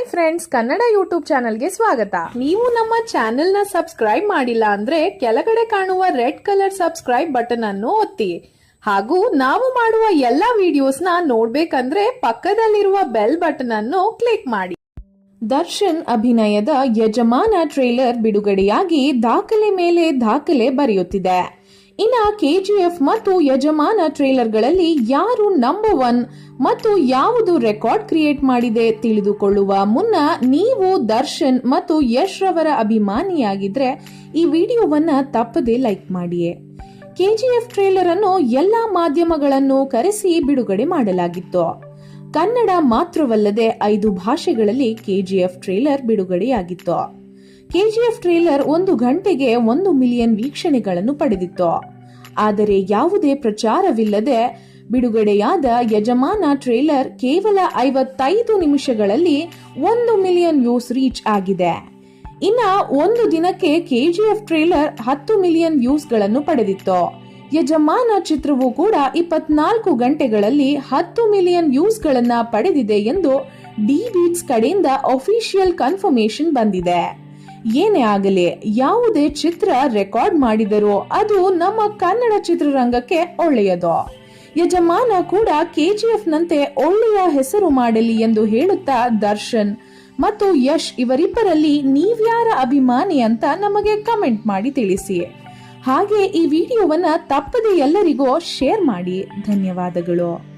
Hi friends Kannada YouTube ಚಾನಲ್ಗೆ ಸ್ವಾಗತ. ನೀವು ನಮ್ಮ ಚಾನೆಲ್ನ ಸಬ್ಸ್ಕ್ರೈಬ್ ಮಾಡಿಲ್ಲ ಅಂದ್ರೆ ಕೆಳಗಡೆ ಕಾಣುವ ರೆಡ್ ಕಲರ್ ಸಬ್ಸ್ಕ್ರೈಬ್ ಬಟನ್ ಅನ್ನು ಒತ್ತಿ. ಹಾಗೂ ನಾವು ಮಾಡುವ ಎಲ್ಲಾ ವಿಡಿಯೋಸ್ನ ನೋಡ್ಬೇಕಂದ್ರೆ ಪಕ್ಕದಲ್ಲಿರುವ ಬೆಲ್ ಬಟನ್ ಅನ್ನು ಕ್ಲಿಕ್ ಮಾಡಿ. ದರ್ಶನ್ ಅಭಿನಯದ ಯಜಮಾನ ಟ್ರೇಲರ್ ಬಿಡುಗಡೆಯಾಗಿ ದಾಖಲೆ ಮೇಲೆ ದಾಖಲೆ ಬರೆಯುತ್ತಿದೆ. ಇನ್ನ ಕೆಜಿಎಫ್ ಮತ್ತು ಯಜಮಾನ ಟ್ರೇಲರ್ಗಳಲ್ಲಿ ಯಾರು ನಂಬರ್ ಒನ್ ಮತ್ತು ಯಾವುದು ರೆಕಾರ್ಡ್ ಕ್ರಿಯೇಟ್ ಮಾಡಿದೆ ತಿಳಿದುಕೊಳ್ಳುವ ಮುನ್ನ ನೀವು ದರ್ಶನ್ ಮತ್ತು ಯಶ್ ರವರ ಅಭಿಮಾನಿಯಾಗಿದ್ರೆ ಈ ವಿಡಿಯೋವನ್ನ ತಪ್ಪದೆ ಲೈಕ್ ಮಾಡಿಯೇ. ಕೆಜಿಎಫ್ ಟ್ರೇಲರ್ ಅನ್ನು ಎಲ್ಲಾ ಮಾಧ್ಯಮಗಳನ್ನು ಕರೆಸಿ ಬಿಡುಗಡೆ ಮಾಡಲಾಗಿತ್ತು. ಕನ್ನಡ ಮಾತ್ರವಲ್ಲದೆ ಐದು ಭಾಷೆಗಳಲ್ಲಿ ಕೆಜಿಎಫ್ ಟ್ರೇಲರ್ ಬಿಡುಗಡೆಯಾಗಿತ್ತು. ಕೆಜಿಎಫ್ ಟ್ರೇಲರ್ ಒಂದು ಗಂಟೆಗೆ ಒಂದು ಮಿಲಿಯನ್ ವೀಕ್ಷಣೆಗಳನ್ನು ಪಡೆದಿತ್ತು. ಆದರೆ ಯಾವುದೇ ಪ್ರಚಾರವಿಲ್ಲದೆ ಬಿಡುಗಡೆಯಾದ ಯಜಮಾನ ಟ್ರೇಲರ್ ಕೇವಲ ಐವತ್ತೈದು ನಿಮಿಷಗಳಲ್ಲಿ ಒಂದು ಮಿಲಿಯನ್ ವ್ಯೂಸ್ ರೀಚ್ ಆಗಿದೆ. ಇನ್ನ ಒಂದು ದಿನಕ್ಕೆ ಕೆಜಿಎಫ್ ಟ್ರೇಲರ್ ಹತ್ತು ಮಿಲಿಯನ್ ವ್ಯೂಸ್ಗಳನ್ನು ಪಡೆದಿತ್ತು. ಯಜಮಾನ ಚಿತ್ರವು ಕೂಡ ಇಪ್ಪತ್ನಾಲ್ಕು ಗಂಟೆಗಳಲ್ಲಿ ಹತ್ತು ಮಿಲಿಯನ್ ವ್ಯೂಸ್ಗಳನ್ನು ಪಡೆದಿದೆ ಎಂದು ಡಿ ಬೀಟ್ಸ್ ಕಡೆಯಿಂದ ಅಫಿಷಿಯಲ್ ಕನ್ಫರ್ಮೇಶನ್ ಬಂದಿದೆ. ಏನೇ ಆಗಲಿ, ಯಾವುದೇ ಚಿತ್ರ ರೆಕಾರ್ಡ್ ಮಾಡಿದರೂ ಅದು ನಮ್ಮ ಕನ್ನಡ ಚಿತ್ರರಂಗಕ್ಕೆ ಒಳ್ಳೆಯದು. ಯಜಮಾನ ಕೂಡ ಕೆಜಿಎಫ್ ನಂತೆ ಒಳ್ಳೆಯ ಹೆಸರು ಮಾಡಲಿ ಎಂದು ಹೇಳುತ್ತಾ ದರ್ಶನ್, ಮತ್ತು ಯಶ್ ಇವರಿಬ್ಬರಲ್ಲಿ ನೀವ್ಯಾರ ಅಭಿಮಾನಿ ಅಂತ ನಮಗೆ ಕಮೆಂಟ್ ಮಾಡಿ ತಿಳಿಸಿ. ಹಾಗೆ ಈ ವಿಡಿಯೋವನ್ನ ತಪ್ಪದೆ ಎಲ್ಲರಿಗೂ ಶೇರ್ ಮಾಡಿ. ಧನ್ಯವಾದಗಳು.